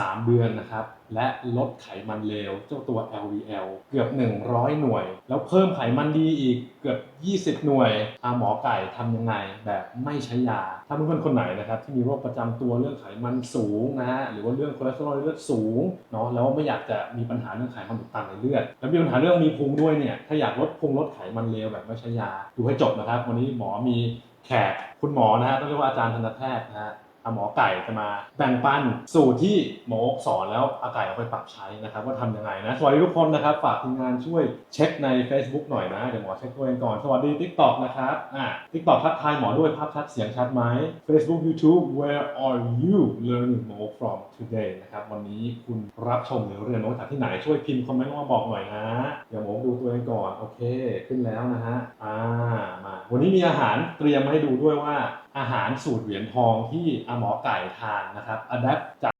3 เดือนนะครับ และลดไขมันเลวเจ้าตัว LVL เกือบ 100 หน่วย แล้วเพิ่มไขมันดีอีกเกือบ 20 หน่วยอาหมอไก่ทำยังไงแบบไม่ใช้ยา ถ้าเพื่อนๆคนไหนนะครับที่มีโรคประจำตัวเรื่องไขมันสูงนะฮะหรือว่าเรื่องคอเลสเตอรอลในเลือดสูงเนาะแล้วไม่อยากจะมีปัญหาเรื่องไขมันอุดตันในเลือด แล้วมีปัญหาเรื่องมีพุงด้วยเนี่ยถ้าอยากลดพุงลดไขมันเลวแบบไม่ใช้ยาดูให้จบนะครับ วันนี้หมอมีแขกคุณหมอนะฮะต้องเรียกว่าอาจารย์ทันตแพทย์นะฮะ หมอไก่จะมาแบ่งปันสูตรที่หมอสอนแล้วอาไก่เอาไปปรับใช้นะครับว่าทำยังไงนะสวัสดีทุกคนนะครับ ฝากทีมงานช่วยเช็คใน Facebook หน่อยนะ เดี๋ยวหมอเช็คตัวเองก่อน สวัสดี TikTok นะครับอ่า TikTok ทักทายหมอด้วยภาพชัดเสียงชัดไหม Facebook YouTube where are you learning more from today นะครับวันนี้คุณรับชมหรือเรียนรู้จากที่ไหนช่วยพิมพ์คอมเมนต์มาบอกหน่อยนะเดี๋ยวหมอดูตัวเองก่อนโอเค ขึ้นแล้วนะฮะอ่ามา วันนี้มีอาหารเตรียมมาให้ดูด้วยว่าอาหารสูตรเหรียญทองที่อาหมอไก่ทานนะครับ adapt จาก